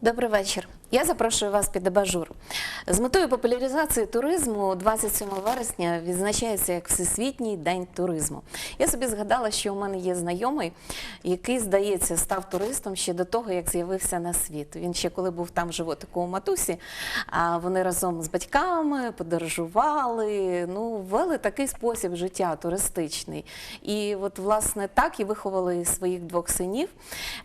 Добрий вечір. Я запрошую вас під дебажур. З метою популяризації туризму 27 вересня відзначається як Всесвітній день туризму. Я собі згадала, що у мене є знайомий, який, здається, став туристом ще до того, як з'явився на світ. Він ще коли був там животику у матусі, вони разом з батьками подорожували, ну, вели такий спосіб життя туристичний. І от, власне, так і виховали своїх двох синів.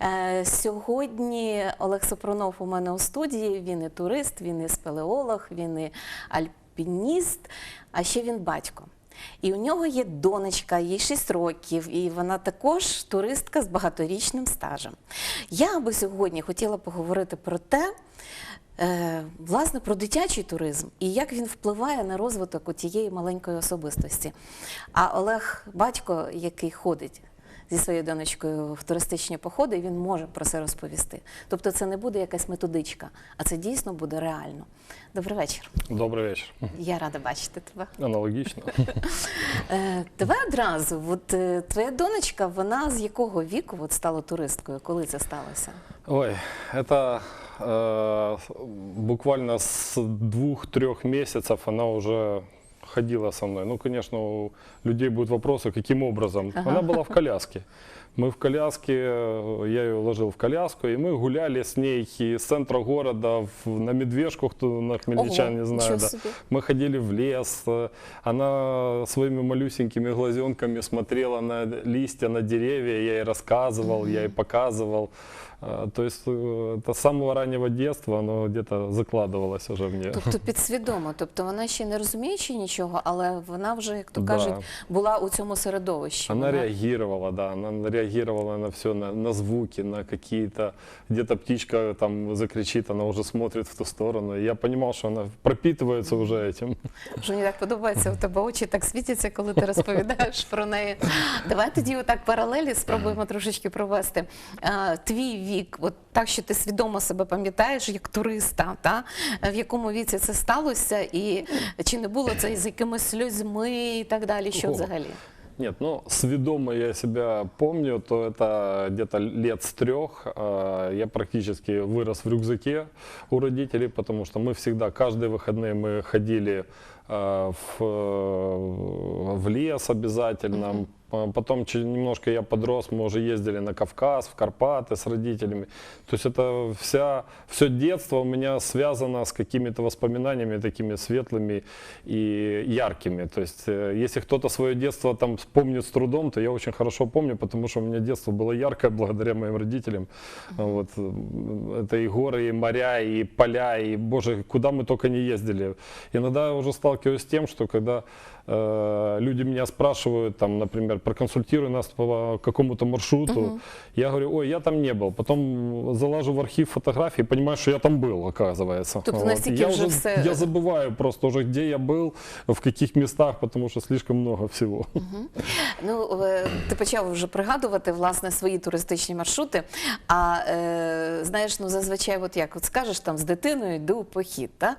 Е, Сьогодні Олег Сопронов у мене у студії. Він і турист, він і спелеолог, він і альпініст, а ще він батько. І у нього є донечка, їй 6 років, і вона також туристка з багаторічним стажем. Я би сьогодні хотіла поговорити про те, е, власне, про дитячий туризм і як він впливає на розвиток у тієї маленької особистості. А Олег, батько, який ходить зі своєю донечкою в туристичні походи, він може про це розповісти. Тобто це не буде якась методичка, а це дійсно буде реально. Добрий вечір. Добрый вечер. Я рада бачити тебе. Аналогично. Е, Давай одразу, от е, твоя донечка, вона з якого віку от стала туристкою? Коли це сталося? Ой, это э, буквально с двух-трех месяцев она уже ходила со мной. Ну, конечно, у людей будут вопросы, каким образом. Ага. Она была в коляске. Мы в коляске, э, я ее ложил в коляску, и мы гуляли с ней из центра города в- на Медвежку, кто на Хмельничан Ого, не знаю. ничего да. себе. Мы ходили в лес, э, она своими малюсенькими глазенками смотрела на листья, на деревья, я ей рассказывал, я ей показывал. А, То есть э, это с самого раннего детства оно где-то закладывалось уже в нее. Тобто підсвідомо, тобто вона ще не розуміючи нічого, але вона вже, як то Да. кажуть, була у цьому середовищі. Она Вона- реагировала, да, она реагировала на все, на, на звуки, на какие-то, где-то птичка там закричит, она уже смотрит в ту сторону. И я понимал, что она пропитывается уже этим. Що мені так подобається, у тебе очі так світяться, коли ти розповідаєш про неї. Давай тоді отак паралелі спробуємо трошечки провести. А, твій вік, от так, що ти свідомо себе пам'ятаєш як туриста, та? в якому віці це сталося, і чи не було це з якимись сльозьми і так далі, що О. взагалі? Нет, ну, сведомо я себя помню, то это где-то лет с трех. э, Я практически вырос в рюкзаке у родителей, потому что мы всегда, каждые выходные мы ходили э, в, э, в лес обязательно. А Потом немножко я подрос, мы уже ездили на Кавказ, в Карпаты с родителями. То есть это вся, все детство у меня связано с какими-то воспоминаниями такими светлыми и яркими. То есть э, если кто-то свое детство там помнит с трудом, то я очень хорошо помню, потому что у меня детство было яркое благодаря моим родителям. Вот. э, Это и горы, и моря, и поля, и, боже, куда мы только не ездили. Иногда я уже сталкиваюсь с тем, что когда э, люди меня спрашивают, там, например, проконсультируй нас по какому-то маршруту, я говорю, ой, я там не был. Потом залажу в архив фотографий и понимаю, что я там был, оказывается. Тобто настільки я вже уже все- я забываю просто уже, где я был, в каких местах, потому что слишком много всего. Ну, е, ти почав вже пригадувати власне свої туристичні маршрути. А е, знаєш, ну зазвичай, от як от скажеш там з дитиною йду у похід, так?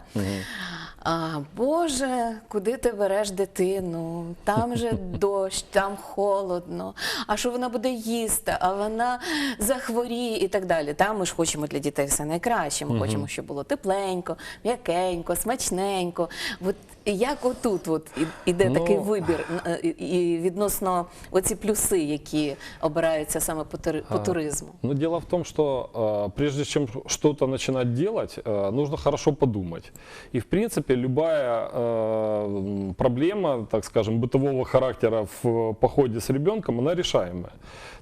А, Боже, куди ти береш дитину? Там же дощ, там холодно. А що вона буде їсти? А вона захворіє і так далі. Та ми ж хочемо для дітей все найкраще. Ми хочемо, щоб було тепленько, м'якенько, смачненько. От як отут от і- іде Ну, такий вибір е, і- і відносно оці плюси, які обираються саме по, тури- по А, туризму. Но дело в том, что э, прежде чем что-то начинать делать, э, нужно хорошо подумать. И в принципе любая э, м, проблема, так скажем, бытового характера в походе с ребенком, она решаемая.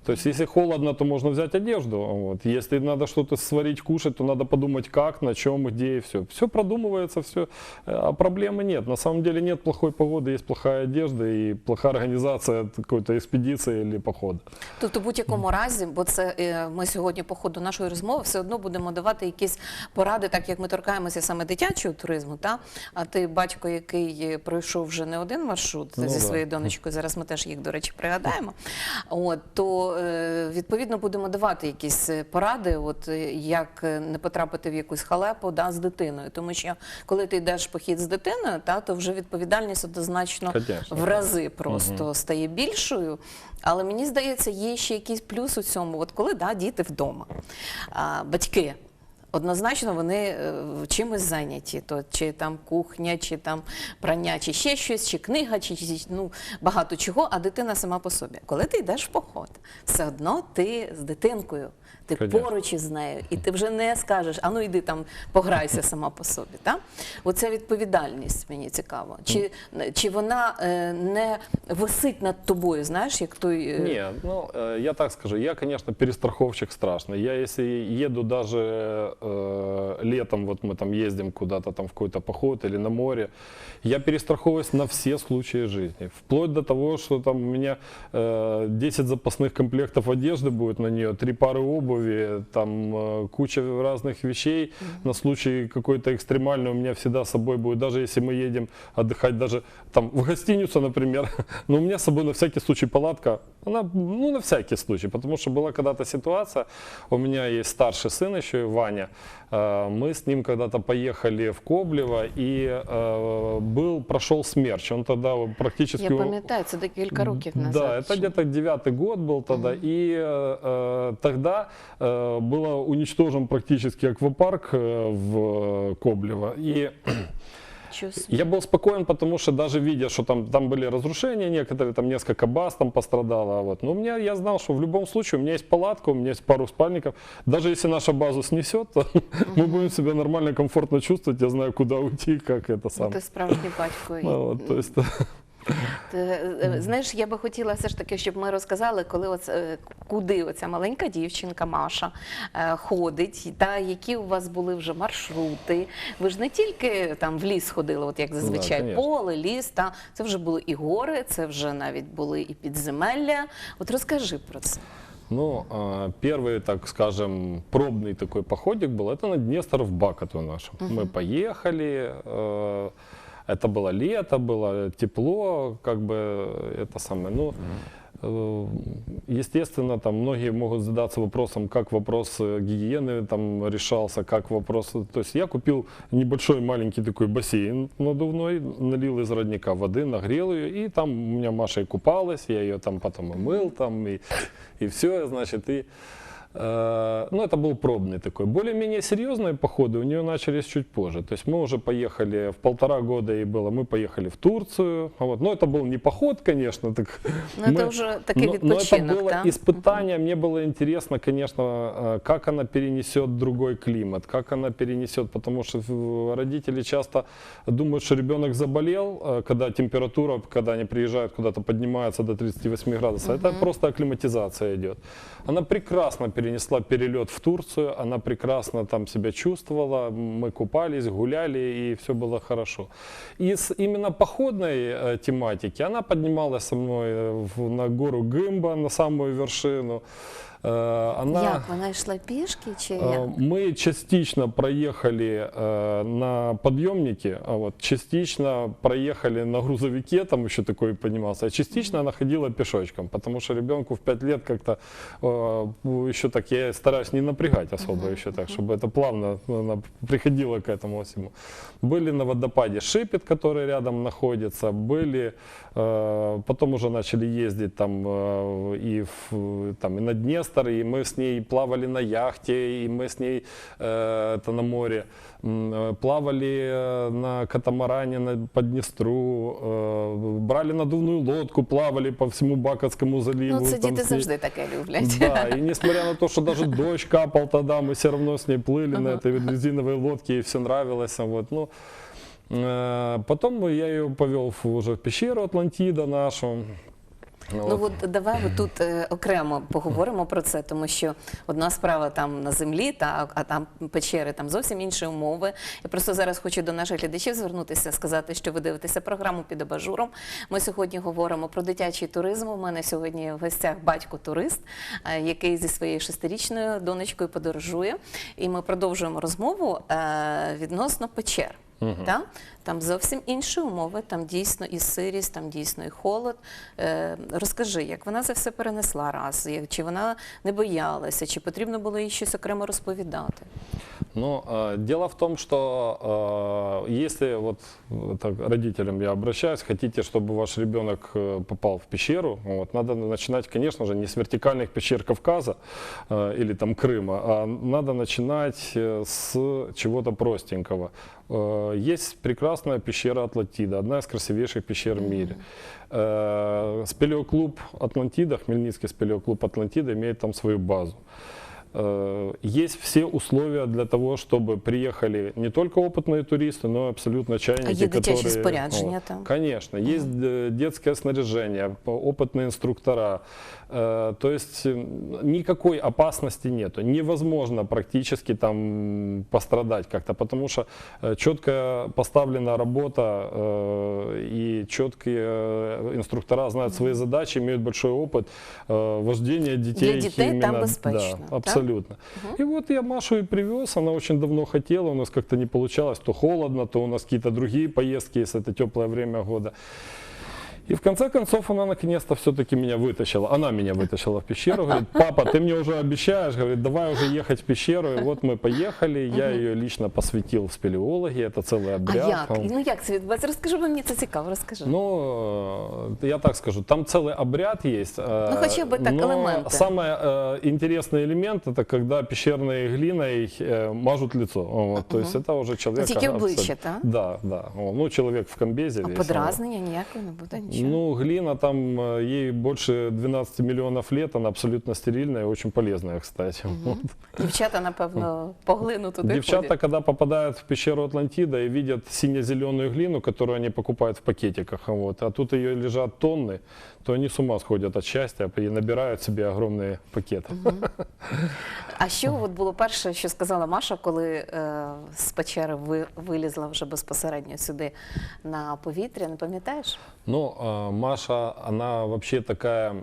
То есть если холодно, то можно взять одежду. Вот. Если надо что-то сварить, кушать, то надо подумать как, на чем, где и все. Все продумывается, все. А проблемы нет. На самом деле нет плохой погоды, есть плохая одежда и плохая организация какой-то экспедиции или похода. Тобто, в будь-якому разі, бо це е, ми сьогодні по ходу нашої розмови все одно будемо давати якісь поради, так як ми торкаємося саме дитячого туризму. Та а ти батько, який пройшов вже не один маршрут Ну, зі да. своєю донечкою. Зараз ми теж їх, до речі, пригадаємо. От то е, відповідно будемо давати якісь е, поради, от як не потрапити в якусь халепу да, з дитиною. Тому що коли ти йдеш похід з дитиною, та то вже відповідальність однозначно Конечно. в рази просто стає більшою. Але мені здається, є ще якийсь плюс у цьому. От коли да, діти вдома, а, батьки однозначно вони е, чимось зайняті. То чи там кухня, чи там прання, чи ще щось, чи книга, чи, чи ну багато чого, а дитина сама по собі. Коли ти йдеш в поход, все одно ти з дитинкою Ти Конечно. поруч із нею, і ти вже не скажеш, а ну йди там пограйся сама по собі. Та? Оця відповідальність мені цікаво. Чи, чи вона е, не висить над тобою, знаєш, як той. е, Не, ну, э, я так скажу, я, конечно, перестраховщик страшный. Я если еду даже э, летом, вот мы там ездим куда-то там в какой-то поход или на море, я перестраховываюсь на все случаи жизни. Вплоть до того, что там у меня э, 10 запасных комплектов одежды будет на нее, три пары обуви, там э, куча разных вещей. На случай какой-то экстремальный у меня всегда с собой будет, даже если мы едем отдыхать даже там в гостиницу, например, но у меня с собой на всякий случай палатка, она, ну, на всякий случай, потому что была когда-то ситуация, у меня есть старший сын еще, Ваня, э, мы с ним когда-то поехали в Коблево, и э, был, прошел смерч, он тогда практически... Я пам'ятаю, це декілька років назад. Да, это где-то девятый год был тогда, и э, тогда было уничтожен практически аквапарк э, в Коблево, и Що собі. я был спокоен, потому что даже видя, что там, там были разрушения некоторые, там несколько баз там пострадало, а вот. но у меня, я знал, что в любом случае у меня есть палатка, у меня есть пару спальников, даже если наша базу снесет, то мы будем себя нормально, комфортно чувствовать, я знаю, куда уйти, как это Ну, сам. ти справжній батько. і- Ну, вот, то есть, Ти, е, Знаєш, я би хотіла все ж таки, щоб ми розказали, коли оце, е, куди оця маленька дівчинка Маша е, ходить, та які у вас були вже маршрути. Ви ж не тільки там в ліс ходили, от як зазвичай, конечно. поле, ліс, та це вже були і гори, це вже навіть були і підземелля. От розкажи про це. Ну, а, первый, так скажем, пробный такой походик был, это на Днестр в Бакоту нашем. Мы поехали, э, это было лето, было тепло, как бы это самое, ну, э, естественно, там многие могут задаться вопросом, как вопрос э, гигиены там решался, как вопрос, то есть я купил небольшой маленький такой бассейн надувной, налил из родника воды, нагрел ее, и там у меня Маша и купалась, я ее там потом и мыл, там, и, и все, значит, и Э, Ну, это был пробный такой. Более-менее серьезные походы у нее начались чуть позже. То есть мы уже поехали в полтора года и было, мы поехали в Турцию. Вот. Но это был не поход, конечно. Так Ну, это уже такой но, но это было да? испытание. Мне было интересно, конечно, э, как она перенесет другой климат, как она перенесет, потому что э, родители часто думают, что ребенок заболел, э, когда температура, когда они приезжают куда-то, поднимается до 38 градусов. Это просто акклиматизация идет. Она прекрасно перенесла перелет в Турцию, она прекрасно там себя чувствовала, мы купались, гуляли, и все было хорошо. Из именно походной э, тематики она поднималась со мной э, в- на гору Гымба, на самую вершину. Э, Она... Як вона йшла пішки чи Э, як? Мы частично проехали э, на подъемнике, а вот частично проехали на грузовике, там еще такой поднимался, а частично она ходила пешочком, потому что ребенку в 5 лет как-то еще так я стараюсь не напрягать особо еще так, чтобы это плавно она приходила к этому всему. Были на водопаде Шипет, который рядом находится, были, потом уже начали ездить там и, в, там и на Днестр, и мы с ней плавали на яхте, и мы с ней э, это на море м, э, плавали э, на катамаране на, по Днестру, э, брали надувную лодку, плавали по всему Бакотскому заливу. Ну, це там діти с ней. завжди таке люблять. Да, и несмотря на то, что даже дождь капал тогда, мы все равно с ней плыли на этой вот резиновой лодке, и все нравилось. а Вот, ну, э, потом я ее повел в- уже в пещеру Атлантида нашу. Ну от давай тут е, окремо поговоримо про це, тому що одна справа там на землі, та а там печери, там зовсім інші умови. Я просто зараз хочу до наших глядачів звернутися, сказати, що ви дивитеся програму під абажуром. Ми сьогодні говоримо про дитячий туризм. У мене сьогодні в гостях батько турист, е, який зі своєю шестирічною донечкою подорожує. І ми продовжуємо розмову е, відносно печер. Та? Там зовсім інші умови, там дійсно і сирість, там дійсно і холод. Е, розкажи, як вона це все перенесла раз, як- чи вона не боялася, чи потрібно було їй щось окремо розповідати? Ну, э, дело в том, что э, если вот э, так, родителям я обращаюсь, хотите, чтобы ваш ребенок э, попал в пещеру, вот, надо начинать, конечно же, не с вертикальных пещер Кавказа э, или там Крыма, а надо начинать э, с чего-то простенького. Э, Есть прекрасная пещера Атлантида, одна из красивейших пещер в мире. Э, Спелеоклуб Атлантида, Хмельницкий спелеоклуб Атлантида имеет там свою базу. Э, Есть все условия для того, чтобы приехали не только опытные туристы, но и абсолютно чайники, А которые... спорядження Вот. там? Конечно, есть э, детское снаряжение, опытные инструктора. Э, То есть никакой опасности нету. Невозможно практически там пострадать как-то, потому что э, четко поставлена работа и четкие инструктора знают свои задачи, имеют большой опыт вождения детей. детей там именно, Да, да? абсолютно. И вот я Машу и привез, она очень давно хотела, у нас как-то не получалось, то холодно, то у нас какие-то другие поездки, если это теплое время года. И в конце концов она наконец-то все-таки меня вытащила. Она меня вытащила в пещеру. Говорит, папа, ты мне уже обещаешь, говорит, давай уже ехать в пещеру. И вот мы поехали, я ее лично посвятил в спелеологии, это целый А обряд. як? Он- Ну як це відбувається? Розкажи, бо мені це цікаво, розкажи. Ну, э, я так скажу, там целый обряд есть. э, Ну, хотя бы так, но элементы. Самый э, интересный элемент это когда пещерной глиной э, мажут лицо. Вот, То есть это уже человек. Тільки абсолютно- обличчя, так? Да, да. О, Ну, человек в комбезе. А весь, подразнення ніякого не буде, вот. нічого. Ну, глина там, э, ей больше 12 миллионов лет, она абсолютно стерильная и очень полезная, кстати. Вот. Дівчата, напевно, поглину туди Девчата, ходять. когда попадают в пещеру Атлантида и видят сине-зеленую глину, которую они покупают в пакетиках, вот, а тут ее лежат тонны, то они с ума сходят от счастья и набирают себе огромные пакеты. А що от було перше, що сказала Маша, коли е, з печери ви, вилізла вже безпосередньо сюди на повітря, не пам'ятаєш? Ну, э, Маша, она вообще такая,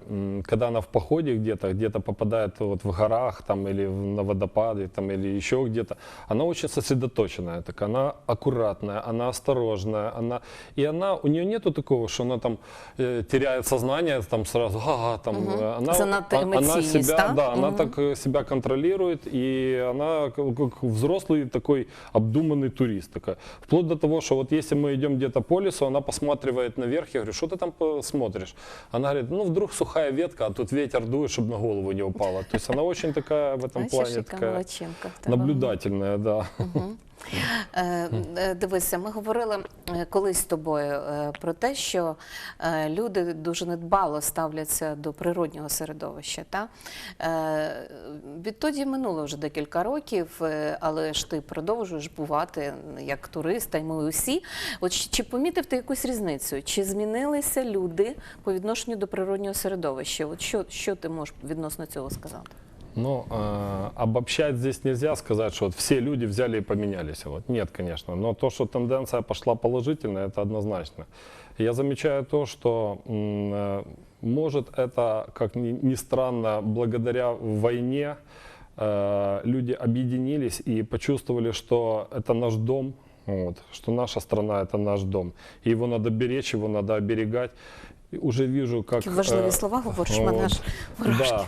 когда она в походе где-то, где-то попадает вот в горах там или на водопады там или еще где-то, она очень сосредоточенная, такая, она аккуратная, она осторожная, она и она у нее нету такого, что она там э, теряет сознание там сразу, ага, там, э, она, Занадто а- она эмоционист, себя, да? да, она так э, себя контролирует и она как, как взрослый такой обдуманный турист такая. Вплоть до того, что вот если мы идем где-то по лесу, она посматривает наверх, я говорю, что ты там по- смотришь? Она говорит, ну вдруг сухая ветка, а тут ветер дует, чтобы на голову не упала. То есть она очень такая в этом Бачиш, плане яка такая молодчинка в тебе. наблюдательная, да. Е, е, Дивися, ми говорили е, колись з тобою е, про те, що е, люди дуже недбало ставляться до природнього середовища. Та? Е, Відтоді минуло вже декілька років, е, але ж ти продовжуєш бувати як турист, й ми усі. От чи помітив ти якусь різницю? Чи змінилися люди по відношенню до природнього середовища? От що, що ти можеш відносно цього сказати? Ну, э, обобщать здесь нельзя сказать, что вот все люди взяли и поменялись. Вот. Нет, конечно. Но то, что тенденция пошла положительная, это однозначно. Я замечаю то, что э, может это, как ни, ни странно, благодаря войне э, люди объединились и почувствовали, что это наш дом, вот, что наша страна это наш дом. И его надо беречь, его надо оберегать. Уже вижу, как... Такі важливі э, слова говориш, вот. мурашки. Да.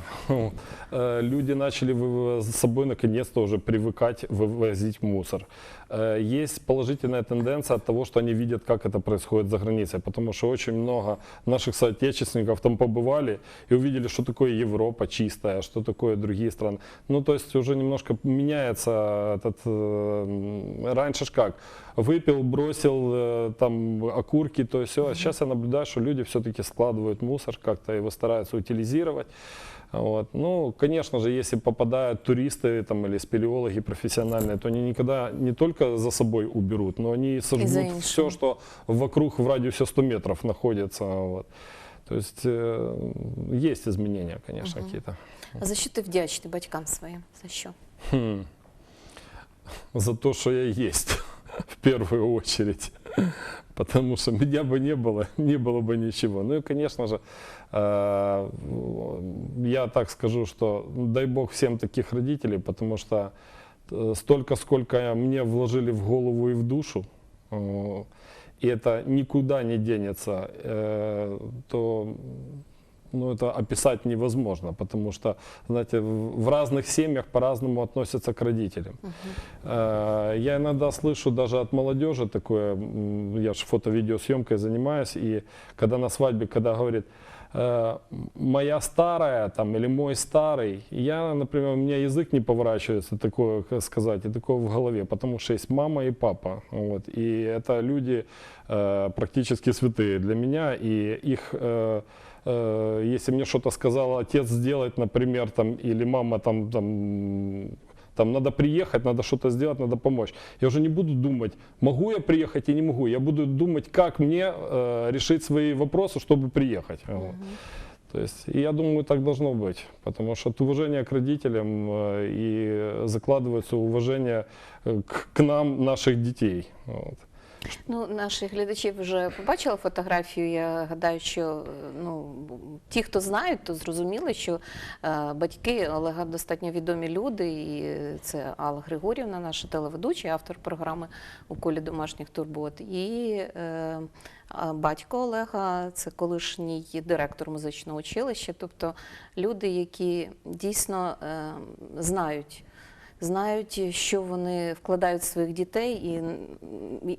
Э, Люди начали с собой наконец-то уже привыкать вывозить мусор. Э, Есть положительная тенденция от того, что они видят, как это происходит за границей, потому что очень много наших соотечественников там побывали и увидели, что такое Европа чистая, что такое другие страны. Ну, то есть уже немножко меняется этот... Раньше ж как? Выпил, бросил там окурки, то есть все. А сейчас я наблюдаю, что люди все-таки складывают мусор как-то, его стараются утилизировать. Вот. Ну, конечно же, если попадают туристы там, или спелеологи профессиональные, то они никогда не только за собой уберут, но они сожгут все, что вокруг в радиусе 100 метров находится. Вот. То есть э, есть изменения, конечно, какие-то. А за що ти вдячний батькам своїм? За що? Хм. За то, что я есть, в первую очередь. Потому что меня бы не было, не было бы ничего. Ну и, конечно же, э, я так скажу, что дай бог всем таких родителей, потому что э, столько, сколько мне вложили в голову и в душу, э, и это никуда не денется, э, то ну, это описать невозможно, потому что, знаете, в в разных семьях по-разному относятся к родителям. Э, Я иногда слышу даже от молодежи такое, м, я же фото-видеосъемкой занимаюсь, и когда на свадьбе, когда говорит, э, моя старая там или мой старый, я, например, у меня язык не поворачивается такое как сказать, и такое в голове, потому что есть мама и папа, вот, и это люди э, практически святые для меня, и их э, э, если мне что-то сказал отец сделать, например, там, или мама там, там, там надо приехать, надо что-то сделать, надо помочь. Я уже не буду думать, могу я приехать и не могу. Я буду думать, как мне э, решить свои вопросы, чтобы приехать. Вот. То есть, и я думаю, так должно быть, потому что от уважения к родителям э, и закладывается уважение э, к, к нам, наших детей. Вот. Ну, наші глядачі вже побачили фотографію. Я гадаю, що ну, ті, хто знають, то зрозуміли, що е, батьки Олега достатньо відомі люди, і це Алла Григорівна, наша телеведуча, автор програми у колі домашніх турбот. І е, батько Олега це колишній директор музичного училища, тобто люди, які дійсно е, знають знають, що вони вкладають в своїх дітей, і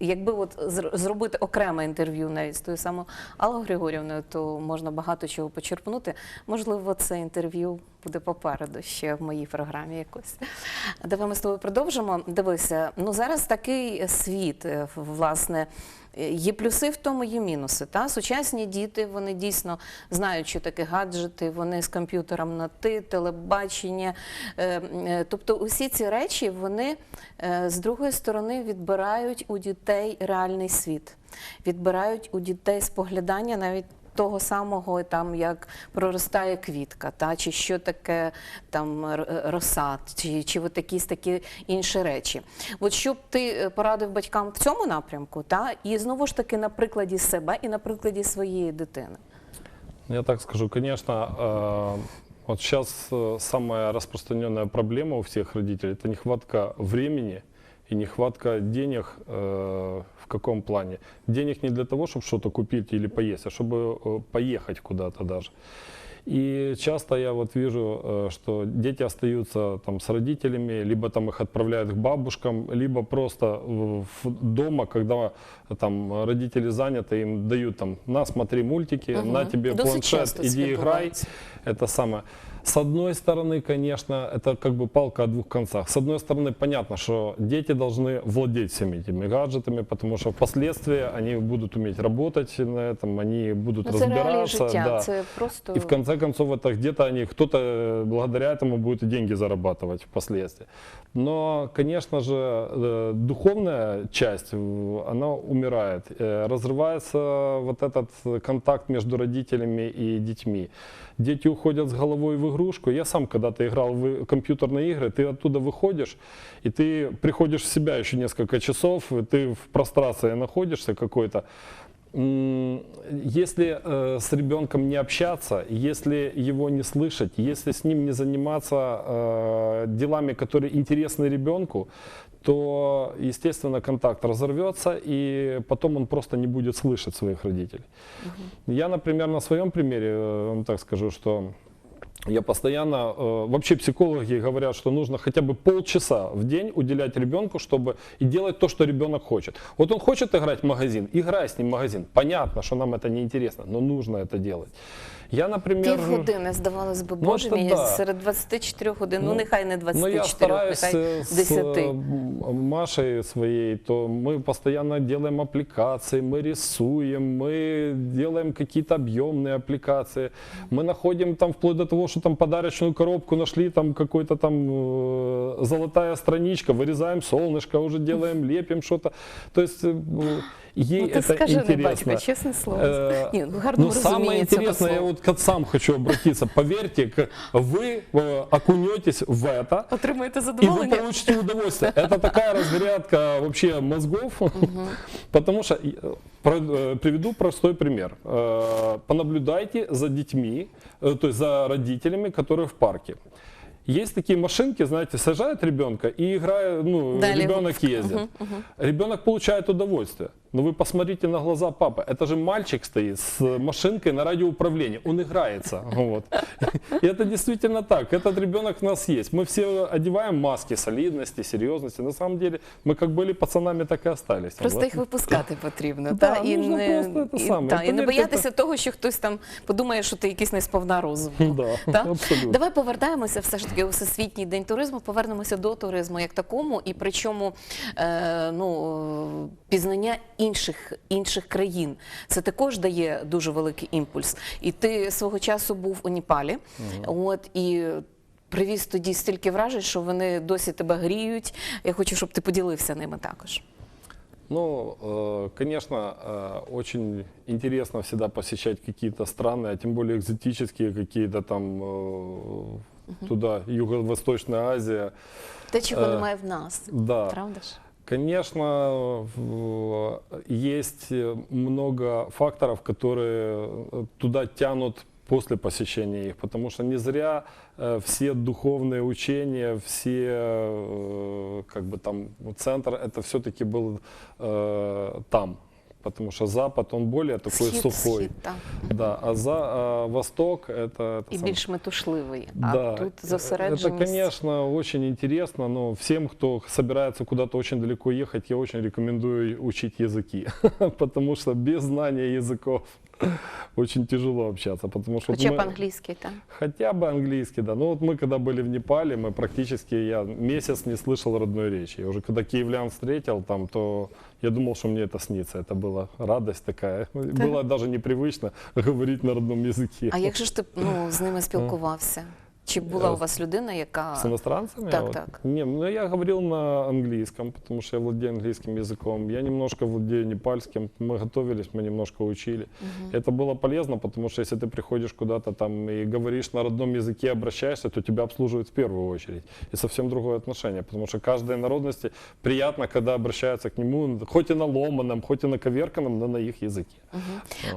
якби от зр- зробити окреме інтерв'ю навіть з тою самою Аллою Григорівною, то можна багато чого почерпнути. Можливо, це інтерв'ю буде попереду ще в моїй програмі якось. Давай ми з тобою продовжимо. Дивися, ну зараз такий світ, е, власне. Е, Є плюси в тому, є мінуси. Та? Сучасні діти вони дійсно знають, що таке гаджети, вони з комп'ютером на ти, телебачення. Е, Тобто усі ці речі вони з другої сторони відбирають у дітей реальний світ, відбирають у дітей споглядання навіть Того самого, там як проростає квітка, та чи що таке там р- роса, чи, чи от якісь такі інші речі. От що б ти е, порадив батькам в цьому напрямку, та і знову ж таки на прикладі себе і на прикладі своєї дитини. Я так скажу, конечно, э, вот сейчас э, самая распространенная проблема у всех родителей – это нехватка времени и нехватка денег э, в каком плане? Денег не для того, чтобы что-то купить или поесть, а чтобы э, поехать куда-то даже. И часто я вот вижу, э, что дети остаются там с родителями, либо там их отправляют к бабушкам, либо просто в- в- дома, когда э, там родители заняты, им дают там, на, смотри мультики, Мгм. на тебе Досить планшет, часто це иди играй. відбувається. Это самое. С одной стороны, конечно, это как бы палка о двух концах. С одной стороны, понятно, что дети должны владеть всеми этими гаджетами, потому что впоследствии они будут уметь работать на этом, они будут Ну, це реалії разбираться. життя, да. це просто И в конце концов, это где-то они, кто-то э, благодаря этому будет и деньги зарабатывать впоследствии. Но, конечно же, э, духовная часть, она умирает. Э, Разрывается вот этот контакт между родителями и детьми. Дети уходят с головой в игрушку. Я сам когда-то играл в компьютерные игры, ты оттуда выходишь, и ты приходишь в себя еще несколько часов, и ты в прострации находишься какой-то. М, Если э, с ребенком не общаться, если его не слышать, если с ним не заниматься э, делами, которые интересны ребенку, то, естественно, контакт разорвется, и потом он просто не будет слышать своих родителей. Я, например, на своем примере э, вам так скажу, что я постоянно, э, вообще психологи говорят, что нужно хотя бы полчаса в день уделять ребенку, чтобы и делать то, что ребенок хочет. Вот он хочет играть в магазин, играй с ним в магазин. Понятно, что нам это не интересно, но нужно это делать. Я, например... півгодини, здавалось би, Ну, боже це мій, да. серед 24 годин, ну, Ну, нехай не Но 24, я стараюсь нехай э, с 10. э, м, Машей своей, то мы постоянно делаем аппликации, мы рисуем, мы делаем какие-то объемные аппликации, мы находим там вплоть до того, что там подарочную коробку нашли, там какой-то там э, золотая страничка, вырезаем солнышко, уже делаем, лепим что-то. То есть э, ей Ну, ти это скажи, не интересно. батько, чесне слово. Э, Ні, ну, гарно ну, самое розуміє цього интересное, я слова. вот к сам хочу обратиться. Поверьте, к- вы э, окунетесь в это, Отримуєте и вы задоволення? получите удовольствие. Это такая разрядка вообще мозгов, потому что э, про- э, приведу простой пример. Э, Понаблюдайте за детьми, э, то есть за родителями, которые в парке. Есть такие машинки, знаете, сажают ребенка и играет, ну, Далее ребенок ездит. Ребенок получает удовольствие. Ну вы посмотрите на глаза папы. Это же мальчик стоит с машинкой на радиоуправлении. Он играется. Вот. И это действительно так. Этот ребенок у нас есть. Мы все одеваем маски солидности, серьезности. На самом деле мы как были пацанами, так и остались. Просто Вот. їх випускати потрібно. Да, та, і, нужно не, просто те і, саме. та, І і не повірте, боятися того, що хтось там подумає, що ти якийсь несповна розуму. Да, Та? абсолютно. Давай повертаємося все ж таки у Всесвітній день туризму, повернемося до туризму як такому, і причому е, ну, е, пізнання інших, інших країн. Це також дає дуже великий імпульс. І ти свого часу був у Непалі, от, і привіз тоді стільки вражень, що вони досі тебе гріють. Я хочу, щоб ти поділився ними також. Ну, э, конечно, э, очень интересно всегда посещать какие-то страны, а тем более экзотические какие-то там э, туда, Юго-Восточная Азия. Те, чого Е, немає в нас. Да, Правда ж? конечно, в- есть э, много факторов, которые э, туда тянут после посещения их, потому что не зря э, все духовные учения, все э, как бы там центр, это все-таки был э, там, потому что Запад он более такой Схід, сухой, схід, так. да, а за а Восток это, это І сам- більш метушливий. А да, тут э, зосередженість. Это, конечно, очень интересно, но всем, кто собирается куда-то очень далеко ехать, я очень рекомендую учить языки, потому что без знания языков очень тяжело общаться, потому что вот Хоча мы- б англійський, так. хотя бы английский, да. Ну вот мы когда были в Непале, мы практически я месяц не слышал родной речи. Я уже когда киевлян встретил там, то я думал, что мне это снится. Это была радость такая. Было даже непривычно говорить на родном языке. А як же ж ти ну, з ними спілкувався? Чи була Е, у вас людина, яка С иностранцами? Так, Вот. так. Не, ну я говорил на английском, потому что я владею английским языком. Я немножко владею непальским. Мы готовились, мы немножко учили. Это было полезно, потому что если ты приходишь куда-то там и говоришь на родном языке, обращаешься, то тебя обслуживают в первую очередь. И совсем другое отношение, потому что каждой народности приятно, когда обращаются к нему, хоть и на ломаном, хоть и на коверканом, но на их языке.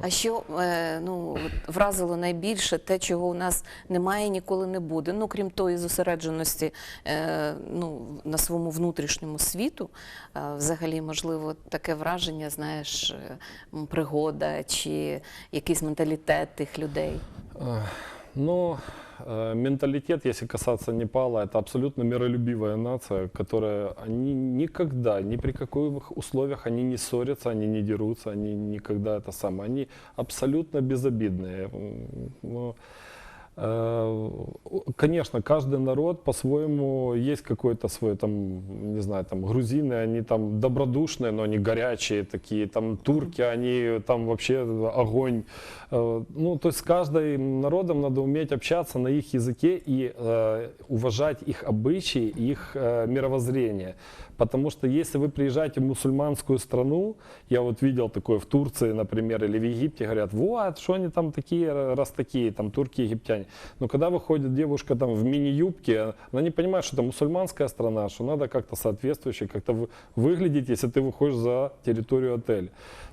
А що е, ну, от вразило найбільше, те, чого у нас немає і ніколи не буде. Ну, крім тої зосередженості е, ну, на своєму внутрішньому світу, е, взагалі, можливо, таке враження, знаєш, е, м, пригода чи якийсь менталітет тих людей. Но э, менталитет, если касаться Непала, это абсолютно миролюбивая нация, которая они никогда, ни при каких условиях они не ссорятся, они не дерутся, они никогда это самое. Они абсолютно безобидные. М, но, э, Конечно, каждый народ по-своему есть какой-то свой, там, не знаю, там грузины, они там добродушные, но они горячие такие, там турки, они там вообще огонь. Э, Ну, то есть с каждым народом надо уметь общаться на их языке и э, уважать их обычаи, их э, мировоззрение. Потому что если вы приезжаете в мусульманскую страну, я вот видел такое в Турции, например, или в Египте, говорят, вот, что они там такие, раз такие, там турки, египтяне. Но когда выходит девушка там в мини-юбке, она не понимает, что это мусульманская страна, что надо как-то соответствующе, как-то вы- выглядеть, если ты выходишь за территорию отеля.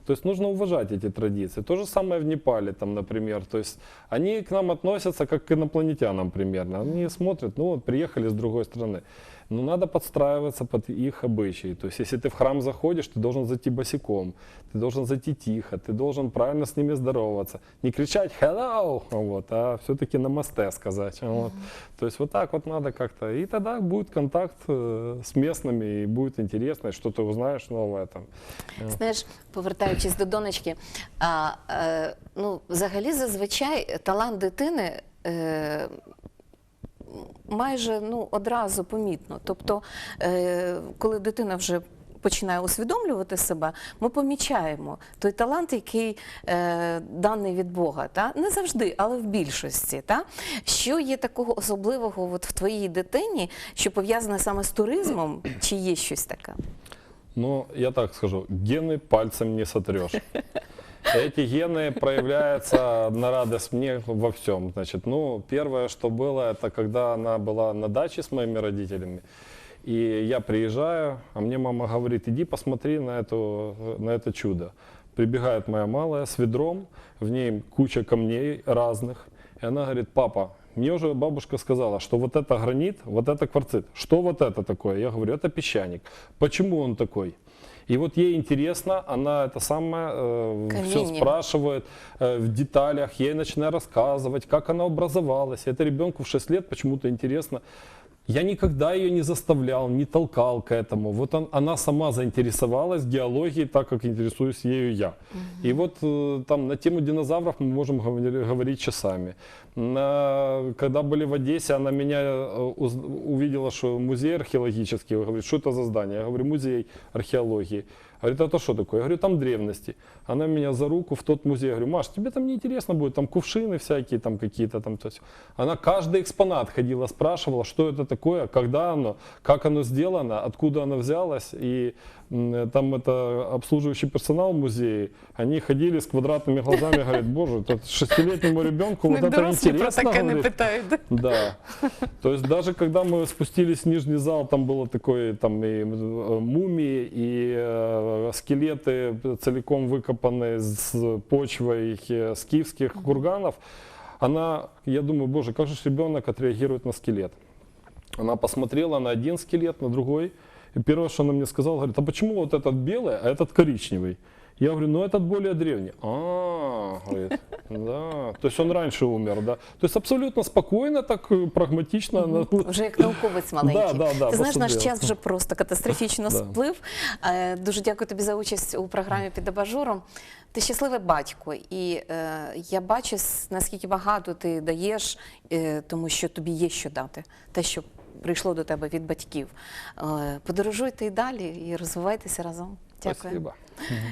То есть нужно уважать эти традиции. То же самое в Непале, там, например. То есть они к нам относятся как к инопланетянам примерно. Они смотрят, ну вот приехали с другой страны. Но надо подстраиваться под их обычаи. То есть если ты в храм заходишь, ты должен зайти босиком, ты должен зайти тихо, ты должен правильно с ними здороваться. Не кричать «hello», вот, а все-таки намасте сказать. Вот. То есть вот так вот надо как-то. И тогда будет контакт э, с местными, и будет интересно, и что ты узнаешь новое там. Знаєш, повертаючись до донечки, а, е, ну, взагалі зазвичай талант дитини. Е, Майже ну, одразу помітно. Тобто, е, коли дитина вже починає усвідомлювати себе, ми помічаємо той талант, який е, даний від Бога. Та? Не завжди, але в більшості. Та? Що є такого особливого от в твоїй дитині, що пов'язане саме з туризмом, чи є щось таке? Ну, я так скажу, гены пальцем не сотрешь. Эти гены проявляются на радость мне во всем. Значит, ну, первое, что было, это когда она была на даче с моими родителями. И я приезжаю, а мне мама говорит, иди посмотри на, эту, на это чудо. Прибегает моя малая с ведром, в ней куча камней разных. И она говорит, папа, Мне уже бабушка сказала, что вот это гранит, вот это кварцит. Что вот это такое? Я говорю, это песчаник. Почему он такой? И вот ей интересно, она это самое все Каменье. спрашивает э, в деталях, я ей начинаю рассказывать, как она образовалась. Это ребенку в 6 лет почему-то интересно. Я никогда ее не заставлял, не толкал к этому. Вот он- она сама заинтересовалась геологией, так как интересуюсь ею я. И вот э, там на тему динозавров мы можем говори- говорить часами. На- когда были в Одессе, она меня э, уз- увидела, что музей археологический, говорит, что это за здание? Я говорю, музей археологии. Говорит, это что такое? Я говорю, там древности. Она меня за руку в тот музей. Я говорю, Маш, тебе там не интересно будет, там кувшины всякие, там какие-то там. То есть. Она каждый экспонат ходила, спрашивала, что это такое, когда оно, как оно сделано, откуда оно взялось. И там это обслуживающий персонал музея, они ходили с квадратными глазами, говорят, боже, это шестилетнему ребенку вот Ну, это интересно. говорит. Да. То есть даже когда мы спустились в нижний зал, там было такое, там и э, мумии, и э, скелеты целиком выкопанные с почвой э, скифских курганов. Она, я думаю, боже, как же ж ребенок отреагирует на скелет? Она посмотрела на один скелет, на другой. И первое, что она мне сказала, говорит, а почему вот этот белый, а этот коричневый? Я говорю, ну этот более древний. А, говорит, да. То есть он раньше умер, да. То есть абсолютно спокойно, так э, прагматично. она- Вже як науковець маленький. Да, да, да, Ти знаєш, наш час вже просто катастрофічно сплив. Е, Дуже дякую тобі за участь у програмі під абажуром. Ти щасливий батько, і е, я бачу, наскільки багато ти даєш, е, тому що тобі є що дати. Те, що прийшло до тебе від батьків. Е, подорожуйте і далі і розвивайтеся разом. Дякую. Спасибо.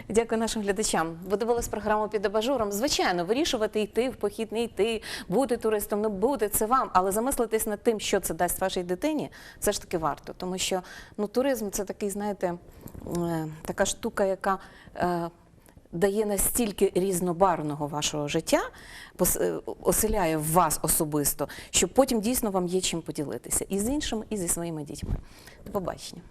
Дякую нашим глядачам. Ви дивились програму під абажуром. Звичайно, вирішувати йти в похід, не йти, бути туристом, не бути це вам, але замислитись над тим, що це дасть вашій дитині, це ж таки варто. Тому що ну, туризм це такий, знаєте, е, така штука, яка. е, Дає настільки різнобарвного вашого життя, е, оселяє в вас особисто, що потім дійсно вам є чим поділитися і з іншими, і зі своїми дітьми. До побачення.